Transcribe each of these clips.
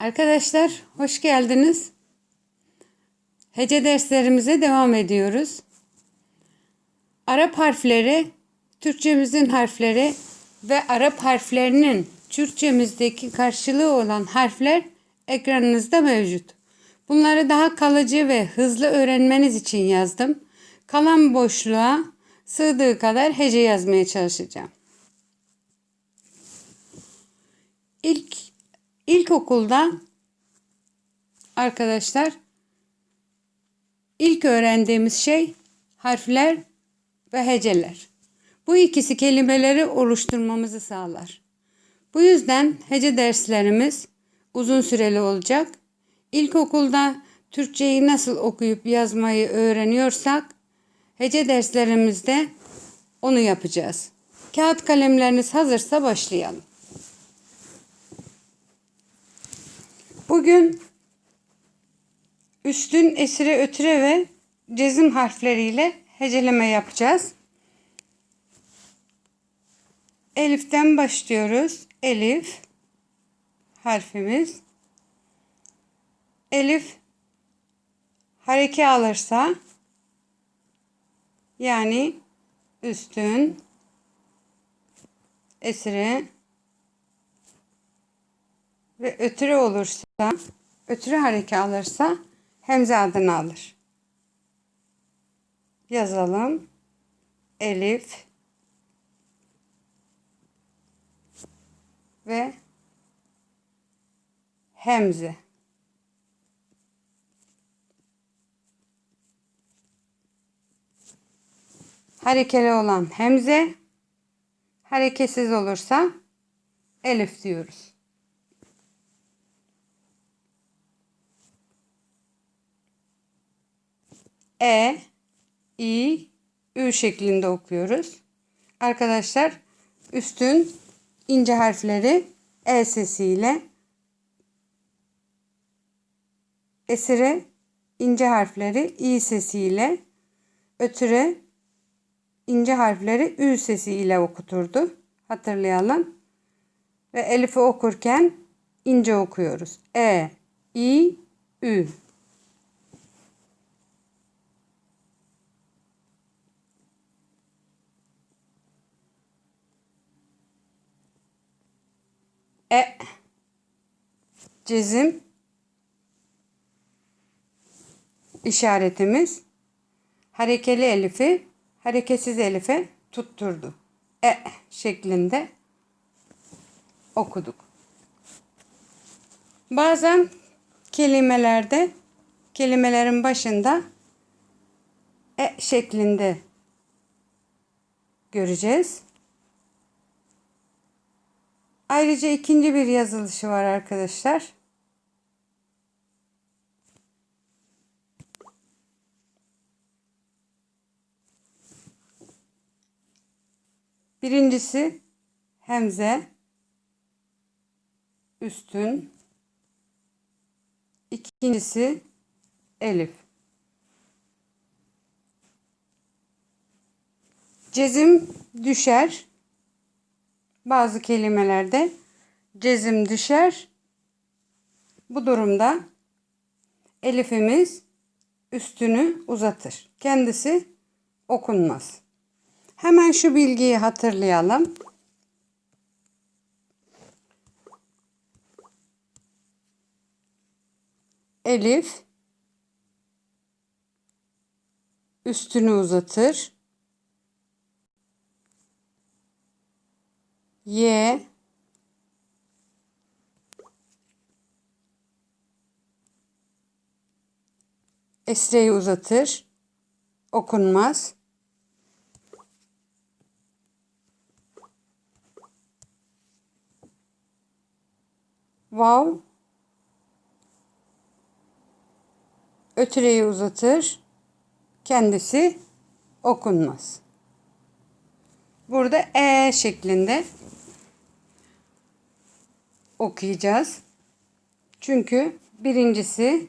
Arkadaşlar hoş geldiniz. Hece derslerimize devam ediyoruz. Arap harfleri, Türkçemizin harfleri ve Arap harflerinin Türkçemizdeki karşılığı olan harfler ekranınızda mevcut. Bunları daha kalıcı ve hızlı öğrenmeniz için yazdım. Kalan boşluğa sığdığı kadar hece yazmaya çalışacağım. İlk ilkokulda arkadaşlar ilk öğrendiğimiz şey harfler ve heceler. Bu ikisi kelimeleri oluşturmamızı sağlar. Bu yüzden hece derslerimiz uzun süreli olacak. İlkokulda Türkçeyi nasıl okuyup yazmayı öğreniyorsak hece derslerimizde onu yapacağız. Kağıt kalemleriniz hazırsa başlayalım. Bugün üstün esire ötüre ve cezim harfleriyle heceleme yapacağız. Elif'ten başlıyoruz. Elif harfimiz. Elif hareke alırsa yani üstün esire ve ötürü olursa, ötürü hareke alırsa hemze adını alır. Yazalım. Elif ve hemze. Harekeli olan hemze, hareketsiz olursa elif diyoruz. E, I, Ü şeklinde okuyoruz. Arkadaşlar üstün ince harfleri E sesiyle esire ince harfleri İ sesiyle ötüre ince harfleri Ü sesiyle okuturdu. Hatırlayalım. Ve Elif'i okurken ince okuyoruz. E, I, Ü. E cezim işaretimiz harekeli elifi hareketsiz elife tutturdu. E şeklinde okuduk. Bazen kelimelerde kelimelerin başında e şeklinde göreceğiz. Ayrıca ikinci bir yazılışı var arkadaşlar. Birincisi hemze üstün. İkincisi elif. Cezim düşer. Bazı kelimelerde cezim düşer. Bu durumda elifimiz üstünü uzatır. Kendisi okunmaz. Hemen şu bilgiyi hatırlayalım. Elif üstünü uzatır. Y esreyi uzatır. Okunmaz. Vav ötüreyi uzatır. Kendisi okunmaz. Burada E şeklinde okuyacağız. Çünkü birincisi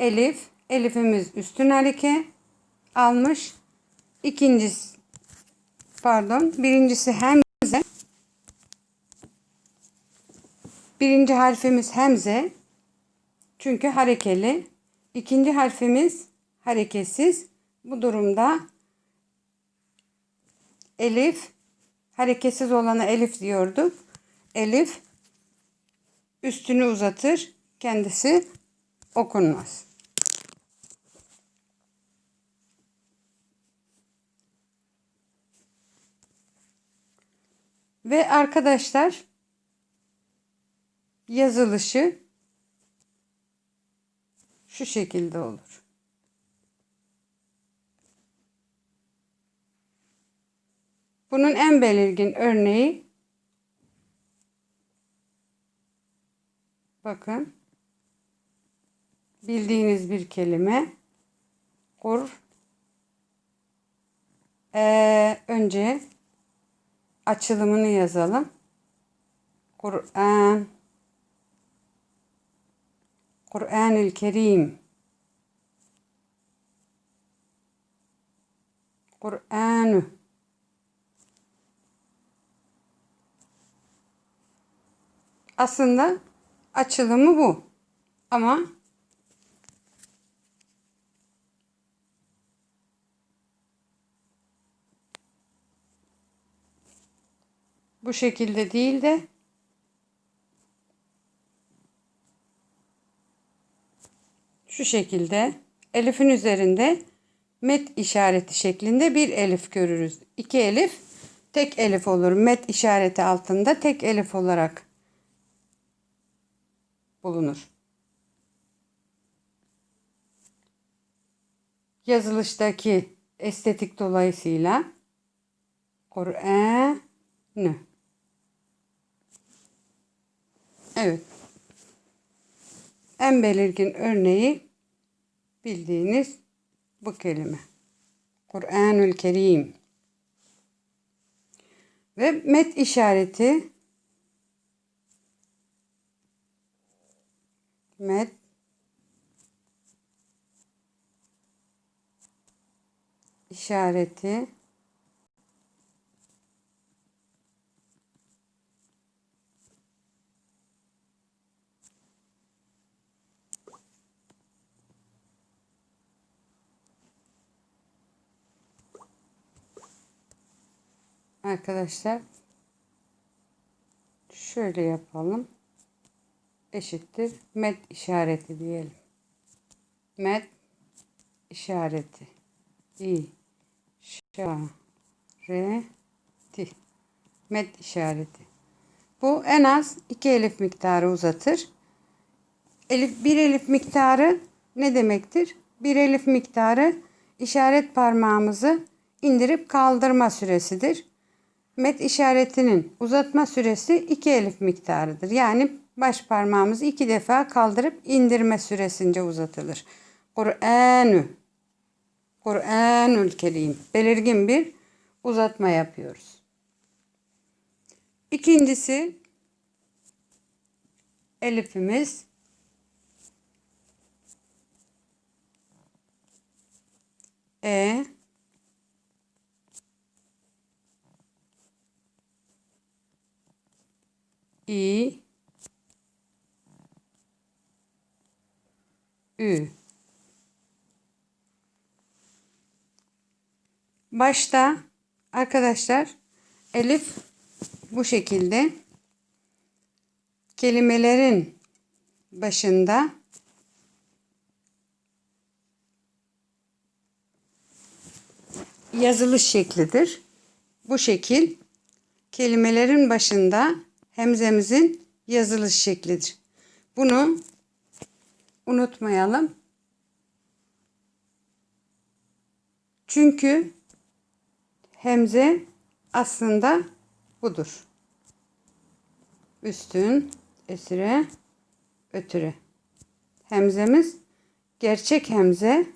elif, elifimiz üstün hareke almış. İkincisi pardon, birincisi hemze. Birinci harfimiz hemze. Çünkü harekeli. İkinci harfimiz hareketsiz. Bu durumda elif hareketsiz olana elif diyorduk. Elif üstünü uzatır. Kendisi okunmaz. Ve arkadaşlar yazılışı şu şekilde olur. Bunun en belirgin örneği bakın. Bildiğiniz bir kelime. Kur ee, önce açılımını yazalım. Kur'an. Kur'an-ı Kerim. Kur'an Aslında açılımı bu. Ama bu şekilde değil de şu şekilde elifin üzerinde met işareti şeklinde bir elif görürüz. İki elif tek elif olur. Met işareti altında tek elif olarak bulunur. Yazılıştaki estetik dolayısıyla Kur'an Evet. En belirgin örneği bildiğiniz bu kelime. Kur'anül Kerim. Ve met işareti met işareti Arkadaşlar şöyle yapalım. Eşittir. Met işareti diyelim. Met işareti. İşareti. Met işareti. Bu en az iki elif miktarı uzatır. Elif, bir elif miktarı ne demektir? Bir elif miktarı işaret parmağımızı indirip kaldırma süresidir. Met işaretinin uzatma süresi iki elif miktarıdır. Yani baş parmağımızı iki defa kaldırıp indirme süresince uzatılır. Kur'anü Kur'anül Kerim belirgin bir uzatma yapıyoruz. İkincisi elifimiz E İ Ü Başta arkadaşlar elif bu şekilde kelimelerin başında yazılış şeklidir. Bu şekil kelimelerin başında hemzemizin yazılış şeklidir. Bunu unutmayalım. Çünkü hemze aslında budur. Üstün, esire, ötüre. Hemzemiz gerçek hemze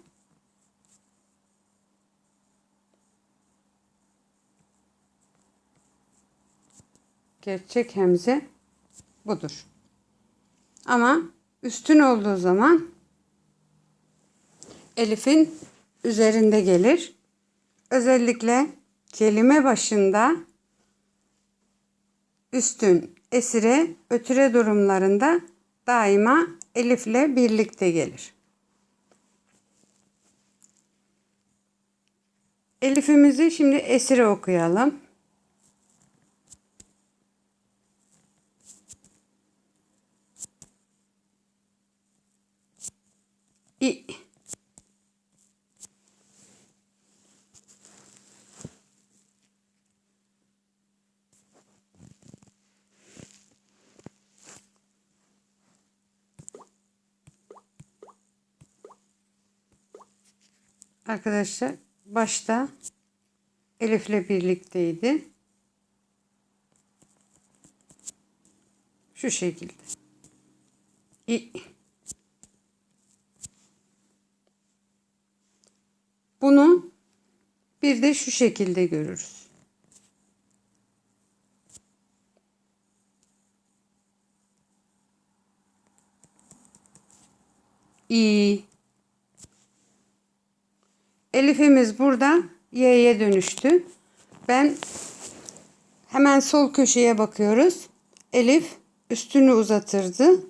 gerçek hemze budur. Ama üstün olduğu zaman elifin üzerinde gelir. Özellikle kelime başında üstün, esire, ötüre durumlarında daima elifle birlikte gelir. Elifimizi şimdi esire okuyalım. İ Arkadaşlar başta Elif'le birlikteydi. Şu şekilde. İ. Bunu de şu şekilde görürüz. İ. Elif'imiz burada Y'ye dönüştü. Ben hemen sol köşeye bakıyoruz. Elif üstünü uzatırdı.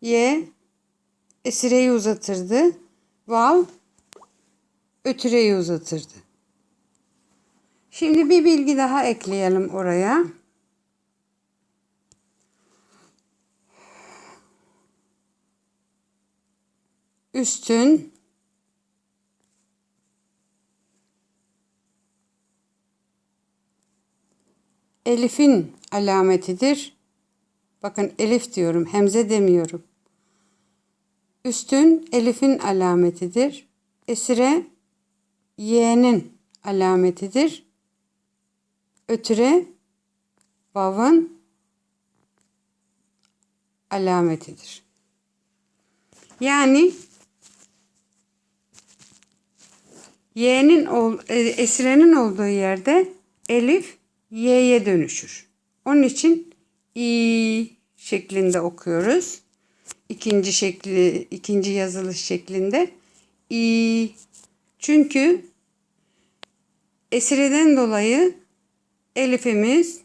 Y esireyi uzatırdı. Vav ötüreyi uzatırdı. Şimdi bir bilgi daha ekleyelim oraya. Üstün Elif'in alametidir. Bakın elif diyorum, hemze demiyorum. Üstün elifin alametidir. Esire y'nin alametidir. Ötüre vav'ın alametidir. Yani y'nin e, esirenin olduğu yerde elif y'ye dönüşür. Onun için i şeklinde okuyoruz. İkinci şekli, ikinci yazılış şeklinde i. Çünkü esireden dolayı elifimiz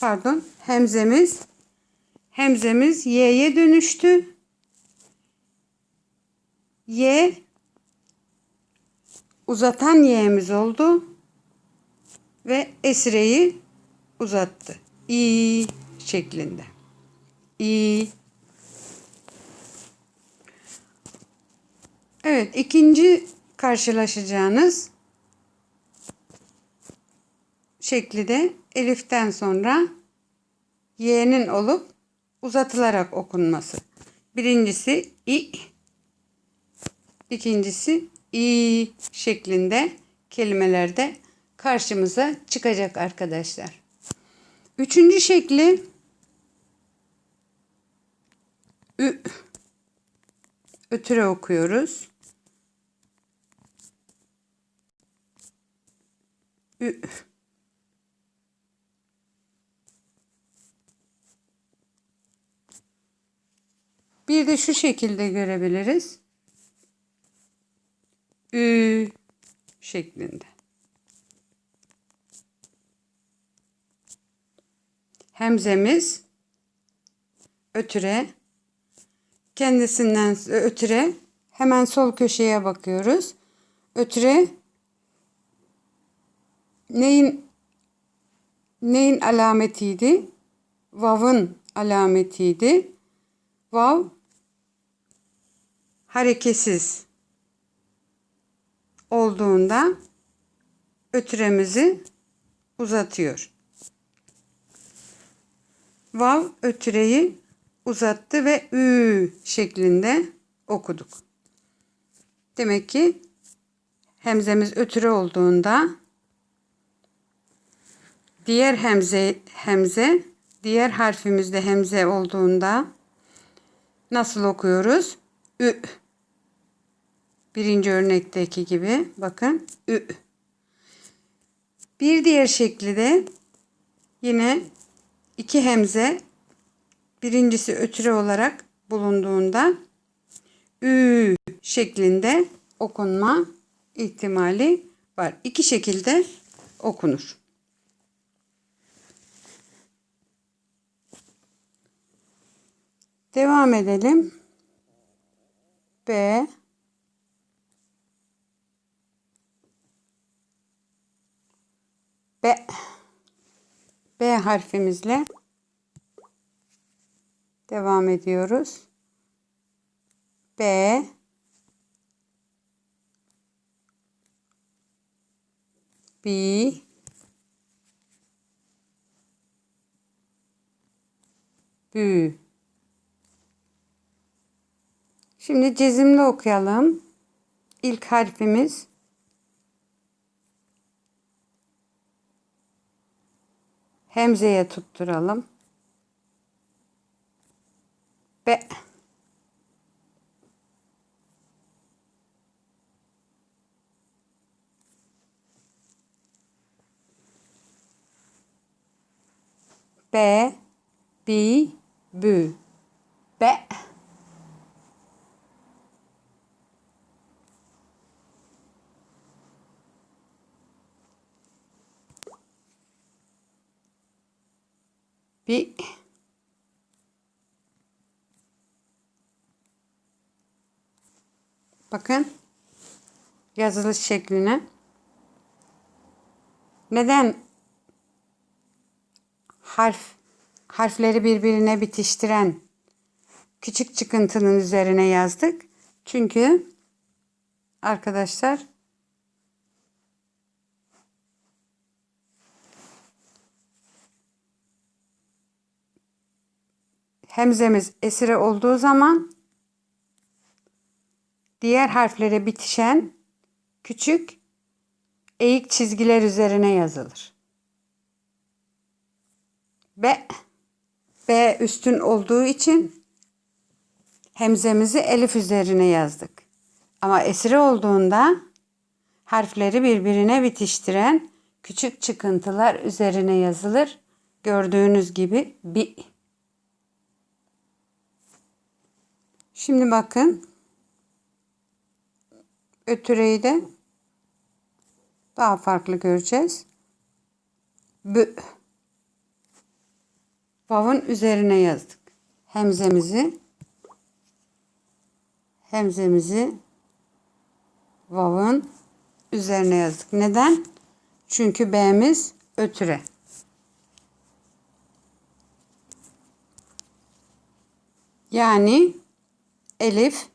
pardon hemzemiz hemzemiz y'ye dönüştü. Y uzatan y'miz oldu ve esireyi uzattı. İ şeklinde. İ. Evet, ikinci karşılaşacağınız şekli de eliften sonra y'nin olup uzatılarak okunması. Birincisi i, ikincisi i şeklinde kelimelerde karşımıza çıkacak arkadaşlar. Üçüncü şekli ü ötüre okuyoruz. Ü Bir de şu şekilde görebiliriz. Ü şeklinde. hemzemiz ötüre kendisinden ötüre hemen sol köşeye bakıyoruz. Ötüre neyin neyin alametiydi? Vav'ın alametiydi. Vav hareketsiz olduğunda ötüremizi uzatıyor. Vav ötüreyi uzattı ve ü şeklinde okuduk. Demek ki hemzemiz ötüre olduğunda diğer hemze hemze diğer harfimizde hemze olduğunda nasıl okuyoruz? Ü. Birinci örnekteki gibi bakın ü. Bir diğer şekli de yine iki hemze birincisi ötüre olarak bulunduğunda ü şeklinde okunma ihtimali var. İki şekilde okunur. Devam edelim. B B B harfimizle devam ediyoruz. B B Bü Şimdi cezimli okuyalım. İlk harfimiz Hemzeye tutturalım. Be. Be. Bi. Bü. Be. Bir Bakın yazılış şekline. Neden harf harfleri birbirine bitiştiren küçük çıkıntının üzerine yazdık? Çünkü arkadaşlar hemzemiz esire olduğu zaman diğer harflere bitişen küçük eğik çizgiler üzerine yazılır. B B üstün olduğu için hemzemizi elif üzerine yazdık. Ama esire olduğunda harfleri birbirine bitiştiren küçük çıkıntılar üzerine yazılır. Gördüğünüz gibi bi. Şimdi bakın ötüreyi de daha farklı göreceğiz. B. Vav'ın üzerine yazdık. Hemzemizi hemzemizi vav'ın üzerine yazdık. Neden? Çünkü B'miz ötüre. Yani elif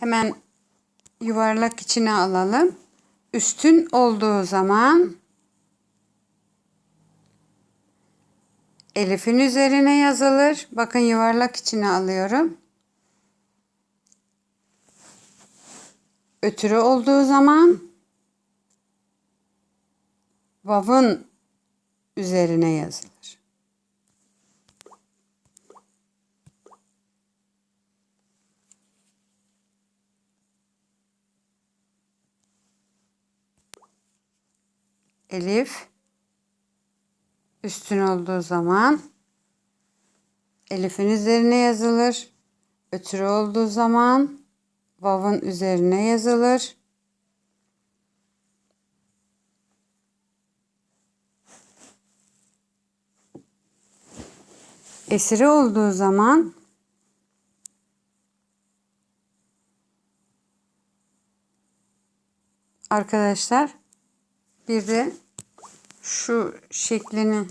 hemen yuvarlak içine alalım. Üstün olduğu zaman elifin üzerine yazılır. Bakın yuvarlak içine alıyorum. Ötürü olduğu zaman vav'ın üzerine yazılır. Elif üstün olduğu zaman elifin üzerine yazılır. Ötürü olduğu zaman vav'ın üzerine yazılır. Esiri olduğu zaman arkadaşlar bir de şu şeklini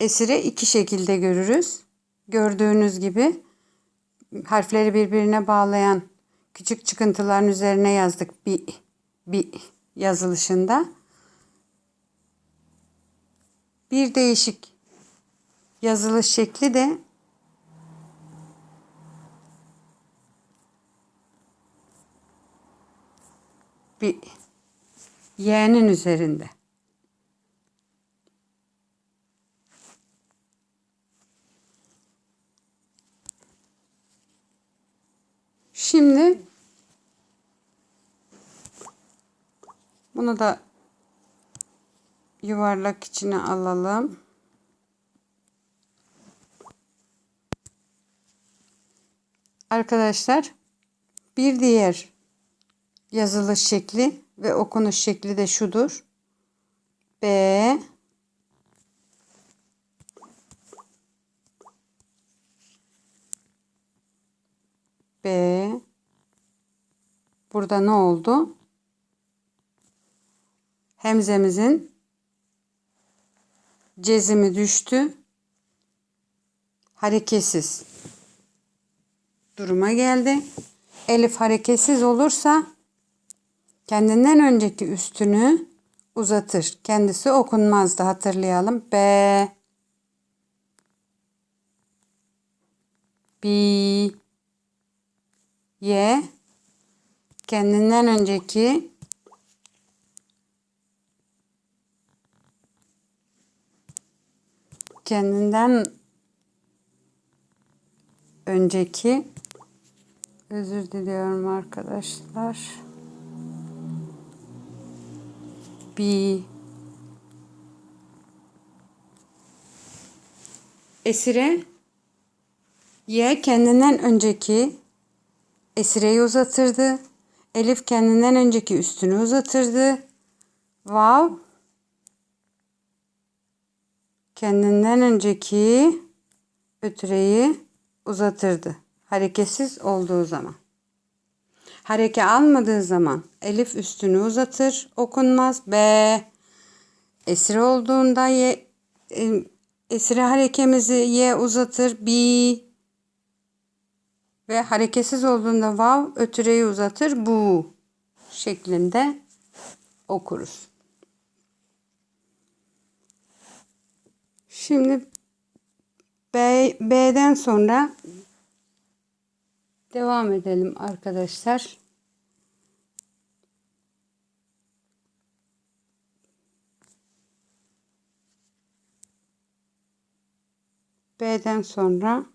esire iki şekilde görürüz. Gördüğünüz gibi harfleri birbirine bağlayan küçük çıkıntıların üzerine yazdık bir bir yazılışında. Bir değişik yazılış şekli de bir y'nin üzerinde. Şimdi bunu da yuvarlak içine alalım. Arkadaşlar bir diğer yazılış şekli ve okunuş şekli de şudur. B B Burada ne oldu? Hemzemizin cezimi düştü. Hareketsiz duruma geldi. Elif hareketsiz olursa kendinden önceki üstünü uzatır. Kendisi okunmazdı hatırlayalım. B B Y kendinden önceki kendinden önceki özür diliyorum arkadaşlar. Bir esire Y kendinden önceki esireyi uzatırdı. Elif kendinden önceki üstünü uzatırdı. Vav kendinden önceki ötüreyi uzatırdı. Hareketsiz olduğu zaman. Hareke almadığı zaman elif üstünü uzatır, okunmaz. B. Esire olduğunda ye, e, esire harekemizi ye uzatır. B. Ve hareketsiz olduğunda vav ötüreyi uzatır. Bu şeklinde okuruz. Şimdi B, B'den sonra devam edelim arkadaşlar. B'den sonra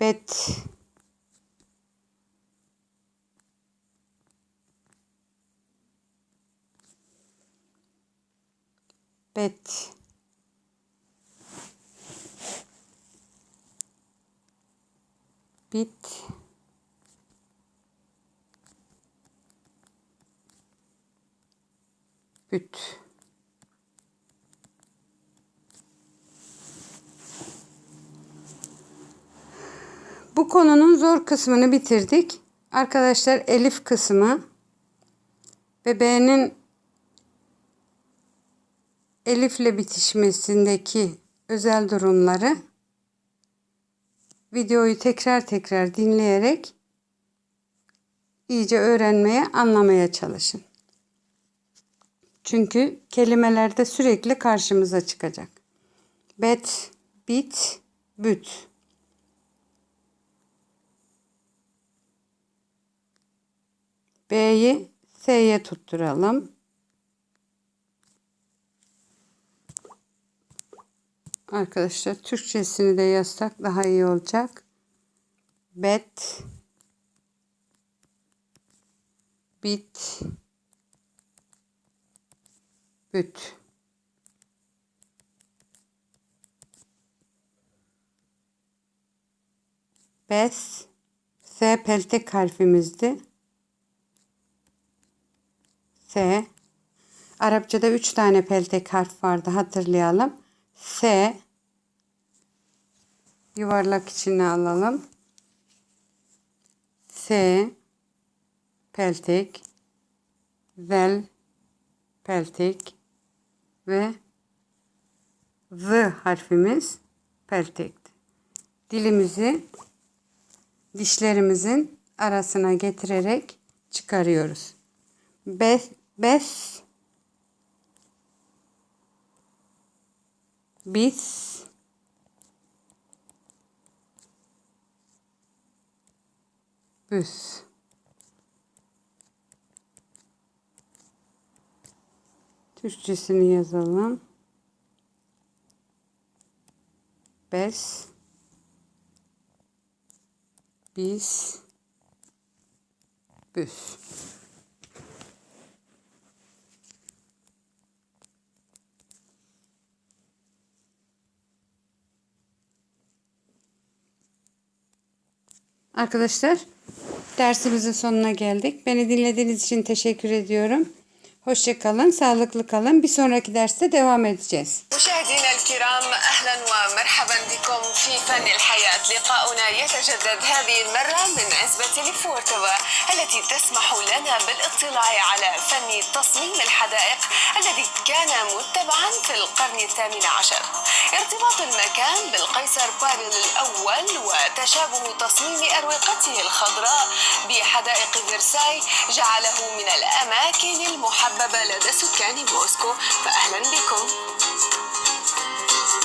bet bet bit büt Bu konunun zor kısmını bitirdik. Arkadaşlar elif kısmı ve B'nin elifle bitişmesindeki özel durumları videoyu tekrar tekrar dinleyerek iyice öğrenmeye, anlamaya çalışın. Çünkü kelimelerde sürekli karşımıza çıkacak. Bet, bit, büt. B'yi S'ye tutturalım. Arkadaşlar Türkçesini de yazsak daha iyi olacak. Bet bit büt Bes S peltek harfimizdi. S Arapçada üç tane peltek harf vardı hatırlayalım. S yuvarlak içine alalım. S peltek zel peltek ve Z harfimiz peltekti. Dilimizi dişlerimizin arasına getirerek çıkarıyoruz. Bes, bes bis büs Türkçesini yazalım. Bes bis büs Arkadaşlar dersimizin sonuna geldik. Beni dinlediğiniz için teşekkür ediyorum. Hoşça kalın, sağlıklı kalın. Bir sonraki derste devam edeceğiz. مشاهدينا الكرام أهلا ومرحبا بكم في فن الحياة لقاؤنا يتجدد هذه المرة من عزبة لفورتوا التي تسمح لنا بالاطلاع على فن تصميم الحدائق الذي كان متبعا في القرن الثامن عشر ارتباط المكان بالقيصر بابل الأول وتشابه تصميم أروقته الخضراء بحدائق فرساي جعله من الأماكن المحببة لدى سكان موسكو فاهلا بكم.